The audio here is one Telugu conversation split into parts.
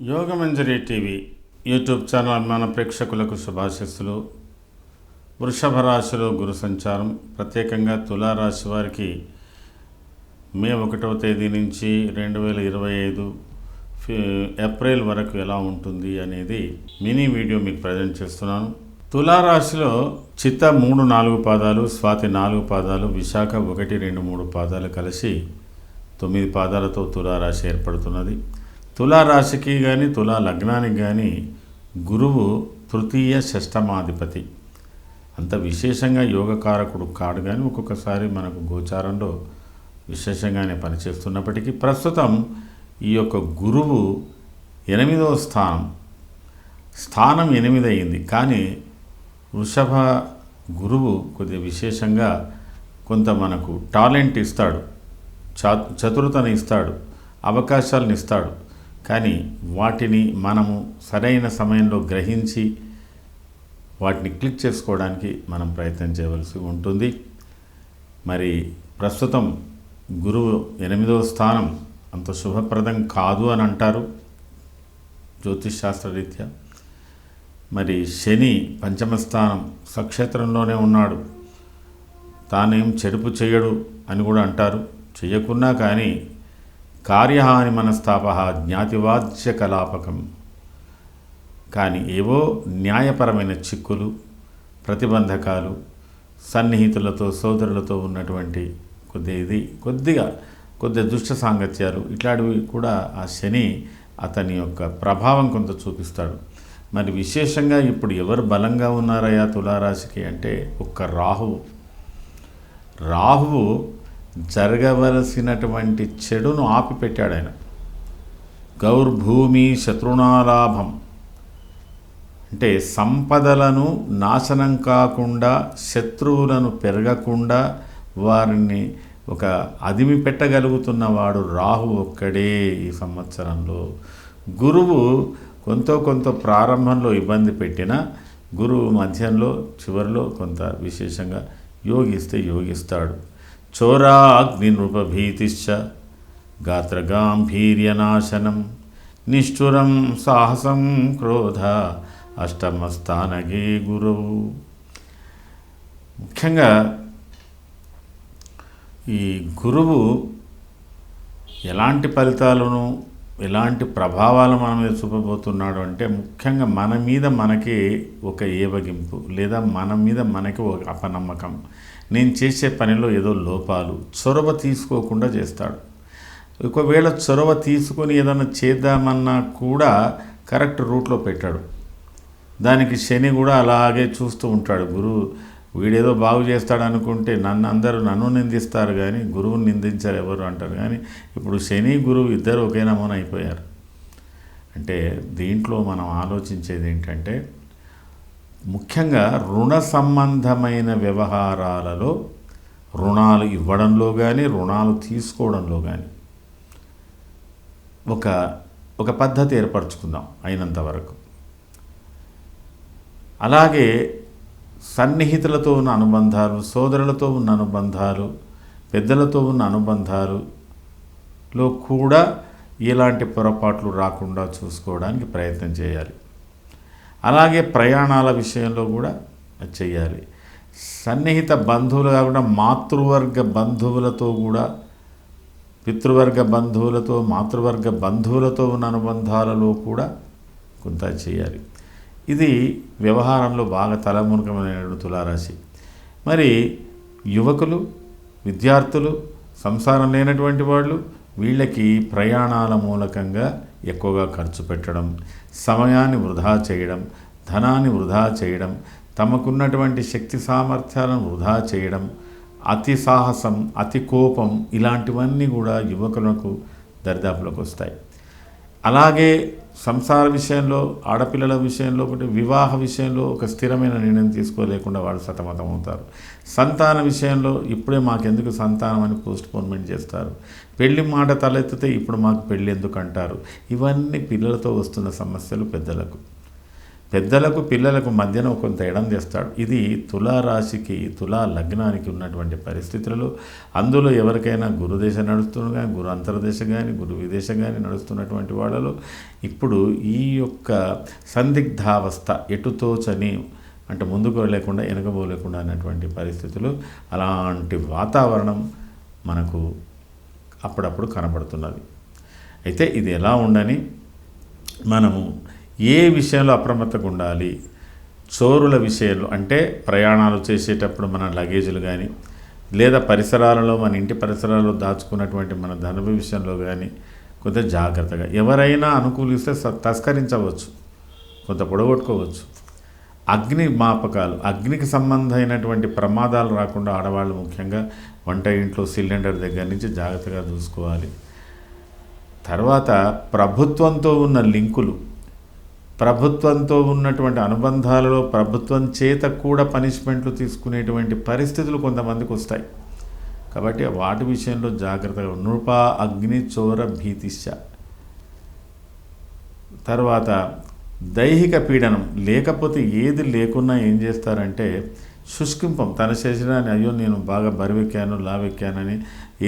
యోగమంజరి టీవీ యూట్యూబ్ ఛానల్ అభిమాన ప్రేక్షకులకు శుభాశిస్సులు. వృషభ రాశిలో గురు సంచారం. ప్రత్యేకంగా తులారాశి వారికి మే ఒకటవ తేదీ నుంచి రెండు వేల ఇరవై ఐదు ఏప్రిల్ వరకు ఎలా ఉంటుంది అనేది మినీ వీడియో మీకు ప్రజెంట్ చేస్తున్నాను. తులారాశిలో చిత్త మూడు నాలుగు పాదాలు స్వాతి నాలుగు పాదాలు విశాఖ ఒకటి రెండు మూడు పాదాలు కలిసి తొమ్మిది పాదాలతో తులారాశి ఏర్పడుతున్నది. తులారాశికి కానీ తులా లగ్నానికి కానీ గురువు తృతీయ షష్టమాధిపతి. అంత విశేషంగా యోగకారకుడు కాడు కానీ ఒక్కొక్కసారి మనకు గోచారంలో విశేషంగానే పనిచేస్తున్నప్పటికీ ప్రస్తుతం ఈ యొక్క గురువు ఎనిమిదవ స్థానం. స్థానం ఎనిమిది అయింది కానీ వృషభ గురువు కొద్దిగా విశేషంగా కొంత మనకు టాలెంట్ ఇస్తాడు. చతురతను ఇస్తాడు. అవకాశాలను ఇస్తాడు. కానీ వాటిని మనము సరైన సమయంలో గ్రహించి వాటిని క్లిక్ చేసుకోవడానికి మనం ప్రయత్నం చేయవలసి ఉంటుంది. మరి ప్రస్తుతం గురువు ఎనిమిదవ స్థానం అంత శుభప్రదం కాదు అని అంటారు జ్యోతిష్ శాస్త్రరీత్యా మరి శని పంచమ స్థానం సక్షేత్రంలోనే ఉన్నాడు. తానేం చెడుపు చేయడు అని కూడా అంటారు. చేయకున్నా కానీ కార్యహాని మనస్తాప జ్ఞాతివాద్య కలాపకం కానీ ఏవో న్యాయపరమైన చిక్కులు ప్రతిబంధకాలు సన్నిహితులతో సోదరులతో ఉన్నటువంటి కొద్ది ఇది కొద్దిగా కొద్ది దుష్ట సాంగత్యాలు ఇట్లాంటివి కూడా ఆ శని అతని యొక్క ప్రభావం కొంత చూపిస్తాడు. మరి విశేషంగా ఇప్పుడు ఎవరు బలంగా ఉన్నారయ్యా తులారాశికి అంటే ఒక్క రాహువు. రాహువు జరగవలసినటువంటి చెడును ఆపిపెట్టాడు ఆయన గౌర్భూమి శత్రుణాలాభం అంటే సంపదలను నాశనం కాకుండా శత్రువులను పెరగకుండా వారిని ఒక అదిమి పెట్టగలుగుతున్నవాడు రాహు ఒక్కడే ఈ సంవత్సరంలో. గురువు కొంత కొంత ప్రారంభంలో ఇబ్బంది పెట్టిన గురువు మధ్యంలో చివరిలో కొంత విశేషంగా యోగిస్తే యోగిస్తాడు. చోరాగ్ని నృపభీతిశ్చ గాత్రగాంభీర్యనాశనం నిష్ఠురం సాహసం క్రోధ అష్టమస్థానగే గురువు ముఖ్యంగా ఈ గురువు ఎలాంటి ఫలితాలను ఎలాంటి ప్రభావాలు మన మీద చూపబోతున్నాడు అంటే ముఖ్యంగా మన మీద మనకి ఒక ఏవగింపు లేదా మన మీద మనకి ఒక అపనమ్మకం. నేను చేసే పనిలో ఏదో లోపాలు చొరవ తీసుకోకుండా చేస్తాడు. ఒకవేళ చొరవ తీసుకొని ఏదైనా చేద్దామన్నా కూడా కరెక్ట్ రూట్లో పెట్టాడు. దానికి శని కూడా అలాగే చూస్తూ ఉంటాడు. గురువు వీడేదో బాగు చేస్తాడు అనుకుంటే నన్ను అందరూ నన్ను నిందిస్తారు కానీ గురువుని నిందించారు ఎవరు అంటారు. కానీ ఇప్పుడు శని గురువు ఇద్దరు ఒకే నమూనా అయిపోయారు. అంటే దీంట్లో మనం ఆలోచించేది ఏంటంటే ముఖ్యంగా రుణ సంబంధమైన వ్యవహారాలలో రుణాలు ఇవ్వడంలో కానీ రుణాలు తీసుకోవడంలో కానీ ఒక ఒక పద్ధతి ఏర్పరచుకుందాం అయినంత వరకు. అలాగే సన్నిహితులతో ఉన్న అనుబంధాలు సోదరులతో ఉన్న అనుబంధాలు పెద్దలతో ఉన్న అనుబంధాలులో కూడా ఇలాంటి పొరపాట్లు రాకుండా చూసుకోవడానికి ప్రయత్నం చేయాలి. అలాగే ప్రయాణాల విషయంలో కూడా చేయాలి. సన్నిహిత బంధువులు కాకుండా మాతృవర్గ బంధువులతో కూడా పితృవర్గ బంధువులతో మాతృవర్గ బంధువులతో ఉన్న అనుబంధాలలో కూడా కొంత చేయాలి. ఇది వ్యవహారంలో బాగా తలమునకమైన తులారాశి. మరి యువకులు విద్యార్థులు సంసారం లేనటువంటి వాళ్ళు వీళ్ళకి ప్రయాణాల మూలకంగా ఎక్కువగా ఖర్చు పెట్టడం సమయాన్ని వృధా చేయడం ధనాన్ని వృధా చేయడం తమకున్నటువంటి శక్తి సామర్థ్యాలను వృధా చేయడం అతి సాహసం అతి కోపం ఇలాంటివన్నీ కూడా యువకులకు దరిదాపులకు వస్తాయి. అలాగే సంసార విషయంలో ఆడపిల్లల విషయంలో ఒకటి వివాహ విషయంలో ఒక స్థిరమైన నిర్ణయం తీసుకోలేకుండా వాళ్ళు సతమతం అవుతారు. సంతాన విషయంలో ఇప్పుడే మాకెందుకు సంతానం అని పోస్ట్ పోన్మెంట్ చేస్తారు. పెళ్ళి మాట తలెత్తితే ఇప్పుడు మాకు పెళ్ళి ఎందుకు అంటారు? ఇవన్నీ పిల్లలతో వస్తున్న సమస్యలు పెద్దలకు. పెద్దలకు పిల్లలకు మధ్యన కొంత ఎడం చేస్తాడు ఇది తులారాశికి తులా లగ్నానికి ఉన్నటువంటి పరిస్థితులలో అందులో ఎవరికైనా గురుదేశ నడుస్తున్న కానీ గురు అంతర్దేశ కానీ గురు విదేశం కానీ నడుస్తున్నటువంటి వాళ్ళలో ఇప్పుడు ఈ యొక్క సందిగ్ధావస్థ ఎటుతోచని అంటే ముందుకు లేకుండా వెనకబోలేకుండా అన్నటువంటి పరిస్థితులు అలాంటి వాతావరణం మనకు అప్పుడప్పుడు కనబడుతున్నది అయితే ఇది ఎలా ఉండని మనము ఏ విషయంలో అప్రమత్తగా ఉండాలి? చోరుల విషయంలో అంటే ప్రయాణాలు చేసేటప్పుడు మన లగేజీలు కానీ లేదా పరిసరాలలో మన ఇంటి పరిసరాల్లో దాచుకున్నటువంటి మన ధనపు విషయంలో కానీ కొంత జాగ్రత్తగా ఎవరైనా అనుకూలిస్తే స- తస్కరించవచ్చు. కొంత పొడగొట్టుకోవచ్చు. అగ్ని మాపకాలు అగ్నికి సంబంధమైనటువంటి ప్రమాదాలు రాకుండా ఆడవాళ్ళు ముఖ్యంగా వంట ఇంట్లో సిలిండర్ దగ్గర నుంచి జాగ్రత్తగా చూసుకోవాలి. తర్వాత ప్రభుత్వంతో ఉన్న లింకులు ప్రభుత్వంతో ఉన్నటువంటి అనుబంధాలలో ప్రభుత్వం చేత కూడా పనిష్మెంట్లు తీసుకునేటువంటి పరిస్థితులు కొంతమందికి వస్తాయి. కాబట్టి వాటి విషయంలో జాగ్రత్తగా నృప అగ్ని చోర భీతిశ తర్వాత దైహిక పీడనం లేకపోతే ఏది లేకున్నా ఏం చేస్తారంటే శుష్కింపం. తన శరీరాన్ని అయ్యో నేను బాగా బరువెక్కాను లావెక్కానని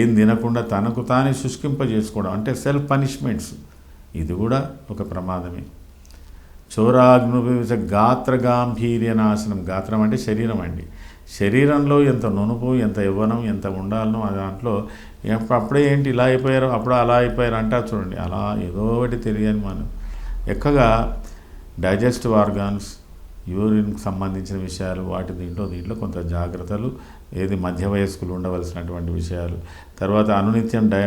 ఏం తినకుండా తనకు తానే శుష్కింప చేసుకోవడం. అంటే సెల్ఫ్ పనిష్మెంట్స్. ఇది కూడా ఒక ప్రమాదమే. చోరాగ్నుపవిచ గాత్ర గాంభీర్య నాశనం గాత్రం అంటే శరీరం అండి. శరీరంలో ఎంత నునుపు ఎంత ఇవ్వనం ఎంత ఉండాలనో ఆ దాంట్లో అప్పుడే ఏంటి ఇలా అయిపోయారు అప్పుడు అలా అయిపోయారు అంటారు చూడండి. అలా ఏదో ఒకటి తెలియని మనం. ఎక్కువగా డైజెస్టివ్ ఆర్గాన్స్ యూరిన్కి సంబంధించిన విషయాలు వాటి దీంట్లో దీంట్లో కొంత జాగ్రత్తలు ఏది మధ్య వయస్కులు ఉండవలసినటువంటి విషయాలు. తర్వాత అనునిత్యం డై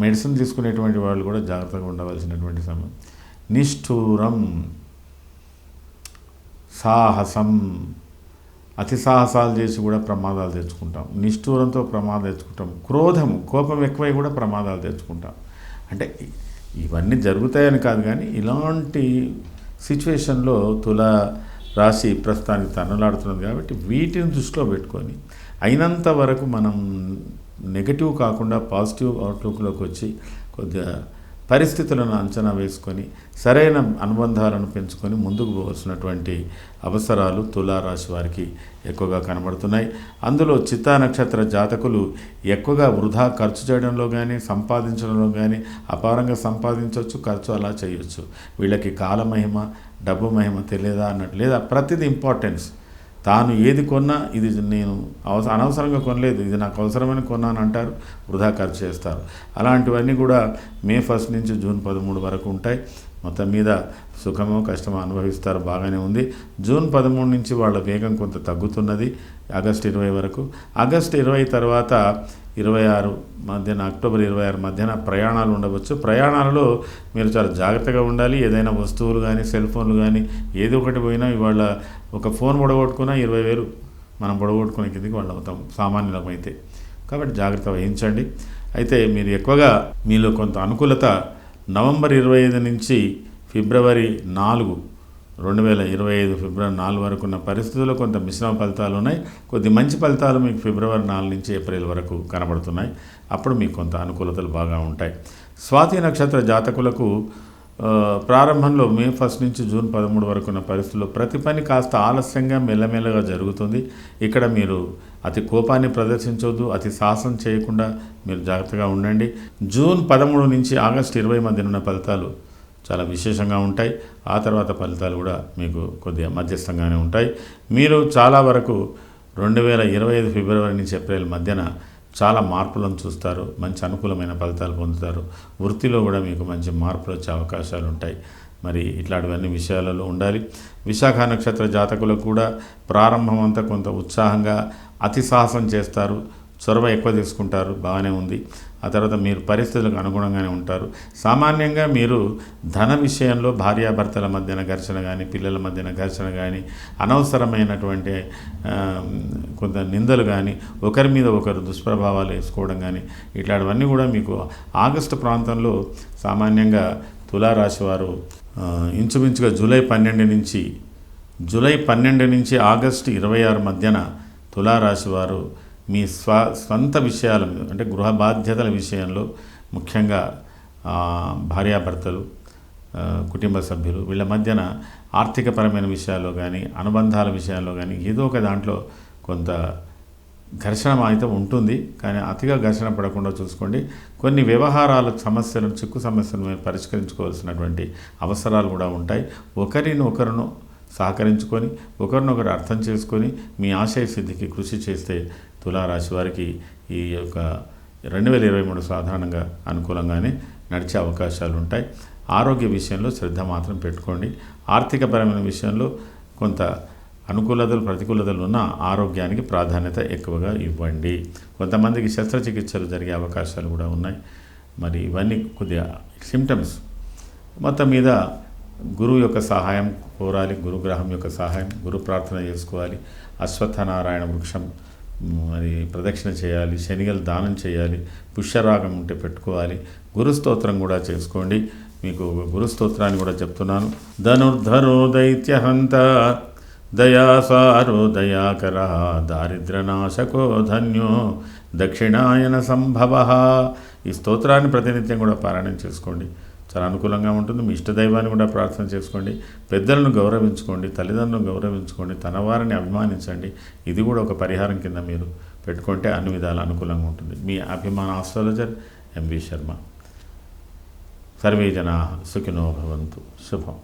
మెడిసిన్ తీసుకునేటువంటి వాళ్ళు కూడా జాగ్రత్తగా ఉండవలసినటువంటి సమయం. నిష్ఠూరం సాహసం. అతి సాహసాలు చేసి కూడా ప్రమాదాలు తెచ్చుకుంటాం. నిష్ఠూరంతో ప్రమాదాలు తెచ్చుకుంటాం. క్రోధం కోపం ఎక్కువై కూడా ప్రమాదాలు తెచ్చుకుంటాం. అంటే ఇవన్నీ జరుగుతాయని కాదు కానీ ఇలాంటి సిచ్యువేషన్లో తుల రాశి ప్రస్తుతానికి తన్నలాడుతున్నది కాబట్టి వీటిని దృష్టిలో పెట్టుకొని అయినంత వరకు మనం నెగటివ్ కాకుండా పాజిటివ్ అవుట్లుక్లోకి వచ్చి కొద్దిగా పరిస్థితులను అంచనా వేసుకొని సరైన అనుబంధాలను పెంచుకొని ముందుకు పోవాల్సినటువంటి అవసరాలు తులారాశి వారికి ఎక్కువగా కనబడుతున్నాయి. అందులో చిత్తా నక్షత్ర జాతకులు ఎక్కువగా వృధా ఖర్చు చేయడంలో కానీ సంపాదించడంలో కానీ అపారంగా సంపాదించవచ్చు ఖర్చు అలా చేయొచ్చు. వీళ్ళకి కాలమహిమ డబ్బు మహిమ తెలియదా అన్నట్టు లేదా ప్రతిది ఇంపార్టెన్స్ తాను ఏది కొన్నా ఇది నేను అవస అనవసరంగా కొనలేదు. ఇది నాకు అవసరమని కొన్నాను అంటారు వృధా ఖర్చు చేస్తారు. అలాంటివన్నీ కూడా మే ఫస్ట్ నుంచి జూన్ పదమూడు వరకు ఉంటాయి. మొత్తం మీద సుఖమో కష్టమో అనుభవిస్తారు బాగానే ఉంది. జూన్ పదమూడు నుంచి వాళ్ళ వేగం కొంత తగ్గుతున్నది ఆగస్ట్ ఇరవై వరకు. ఆగస్ట్ ఇరవై తర్వాత ఇరవై ఆరు మధ్యన అక్టోబర్ ఇరవై ఆరు మధ్యన ప్రయాణాలు ఉండవచ్చు. ప్రయాణాలలో మీరు చాలా జాగ్రత్తగా ఉండాలి. ఏదైనా వస్తువులు కానీ సెల్ ఫోన్లు కానీ ఏదో ఒకటి పోయినా ఇవాళ ఒక ఫోన్ పొడగొట్టుకున్నా ఇరవై వేలు మనం పొడగొట్టుకునే కిందకి వాళ్ళు అవుతాం సామాన్యులం అయితే. కాబట్టి జాగ్రత్త వహించండి. అయితే మీరు ఎక్కువగా మీలో కొంత అనుకూలత నవంబర్ ఇరవై ఐదు నుంచి ఫిబ్రవరి నాలుగు రెండు వేల ఇరవై ఐదు ఫిబ్రవరి నాలుగు వరకు ఉన్న పరిస్థితుల్లో కొంత మిశ్రమ ఫలితాలు ఉన్నాయి. కొద్ది మంచి ఫలితాలు మీకు ఫిబ్రవరి నాలుగు నుంచి ఏప్రిల్ వరకు కనబడుతున్నాయి. అప్పుడు మీకు కొంత అనుకూలతలు బాగా ఉంటాయి. స్వాతి నక్షత్ర జాతకులకు ప్రారంభంలో మే ఫస్ట్ నుంచి జూన్ పదమూడు వరకు ఉన్న పరిస్థితుల్లో ప్రతి పని కాస్త ఆలస్యంగా మెల్లమెల్లగా జరుగుతుంది. ఇక్కడ మీరు అతి కోపాన్ని ప్రదర్శించవద్దు అతి సాహసం చేయకుండా మీరు జాగ్రత్తగా ఉండండి. జూన్ పదమూడు నుంచి ఆగస్టు ఇరవై మధ్యన ఉన్న ఫలితాలు చాలా విశేషంగా ఉంటాయి. ఆ తర్వాత ఫలితాలు కూడా మీకు కొద్దిగా మధ్యస్థంగానే ఉంటాయి. మీరు చాలా వరకు రెండు వేల ఇరవై ఐదు ఫిబ్రవరి నుంచి ఏప్రిల్ మధ్యన చాలా మార్పులను చూస్తారు మంచి అనుకూలమైన ఫలితాలు పొందుతారు. వృత్తిలో కూడా మీకు మంచి మార్పులు వచ్చే అవకాశాలు ఉంటాయి. మరి ఇట్లాంటివన్నీ విషయాలలో ఉండాలి. విశాఖ నక్షత్ర జాతకులకు కూడా ప్రారంభం అంతా కొంత ఉత్సాహంగా అతి సాహసం చేస్తారు. చొరవ ఎక్కువ తీసుకుంటారు. బాగానే ఉంది. ఆ తర్వాత మీరు పరిస్థితులకు అనుగుణంగానే ఉంటారు. సామాన్యంగా మీరు ధన విషయంలో భార్యాభర్తల మధ్యన ఘర్షణ కానీ పిల్లల మధ్యన ఘర్షణ కానీ అనవసరమైనటువంటి కొంత నిందలు కానీ ఒకరి మీద ఒకరు దుష్ప్రభావాలు వేసుకోవడం కానీ ఇట్లాంటివన్నీ కూడా మీకు ఆగస్టు ప్రాంతంలో సామాన్యంగా తులారాశి వారు ఇంచుమించుగా జూలై పన్నెండు నుంచి జూలై పన్నెండు నుంచి ఆగస్టు ఇరవై ఆరు మధ్యన తులారాశి వారు మీ స్వ స్వంత విషయాల మీద అంటే గృహ బాధ్యతల విషయంలో ముఖ్యంగా భార్యాభర్తలు కుటుంబ సభ్యులు వీళ్ళ మధ్యన ఆర్థికపరమైన విషయాల్లో కానీ అనుబంధాల విషయాల్లో కానీ ఏదో ఒక దాంట్లో కొంత ఘర్షణ అయితే ఉంటుంది. కానీ అతిగా ఘర్షణ పడకుండా చూసుకోండి. కొన్ని వ్యవహారాల సమస్యలను చిక్కు సమస్యలను మీరు పరిష్కరించుకోవాల్సినటువంటి అవసరాలు కూడా ఉంటాయి. ఒకరిని ఒకరును సహకరించుకొని ఒకరినొకరు అర్థం చేసుకొని మీ ఆశయ సిద్ధికి కృషి చేస్తే తులారాశి వారికి ఈ యొక్క రెండు వేల ఇరవై మూడు సాధారణంగా అనుకూలంగానే నడిచే అవకాశాలు ఉంటాయి. ఆరోగ్య విషయంలో శ్రద్ధ మాత్రం పెట్టుకోండి. ఆర్థికపరమైన విషయంలో కొంత అనుకూలతలు ప్రతికూలతలు ఉన్న ఆరోగ్యానికి ప్రాధాన్యత ఎక్కువగా ఇవ్వండి. కొంతమందికి శస్త్రచికిత్సలు జరిగే అవకాశాలు కూడా ఉన్నాయి. మరి ఇవన్నీ కొద్దిగా సిమ్టమ్స్ మొత్తం మీద గురువు యొక్క సహాయం కోరాలి గురుగ్రహం యొక్క సహాయం గురు ప్రార్థన చేసుకోవాలి. అశ్వత్థనారాయణ వృక్షం మరి ప్రదక్షిణ చేయాలి శనిగలు దానం చేయాలి పుష్యరాగం ఉంటే పెట్టుకోవాలి. గురుస్తోత్రం కూడా చేసుకోండి. మీకు గురుస్తోత్రాన్ని కూడా చెప్తున్నాను. ధనుర్ధరో దైత్యహంత దయాసారో దయాకర దారిద్రనాశకో ధన్యో దక్షిణాయన సంభవ. ఈ స్తోత్రాన్ని ప్రతినిత్యం కూడా పారాయణం చేసుకోండి. చాలా అనుకూలంగా ఉంటుంది. మీ ఇష్టదైవాన్ని కూడా ప్రార్థన చేసుకోండి. పెద్దలను గౌరవించుకోండి. తల్లిదండ్రులను గౌరవించుకోండి. తన వారిని అభిమానించండి. ఇది కూడా ఒక పరిహారం కింద మీరు పెట్టుకుంటే అన్ని విధాలు అనుకూలంగా ఉంటుంది. మీ అభిమాన ఆస్ట్రాలజర్ ఎంవి శర్మ. సర్వే జనా సుఖినో భవంతు. శుభం.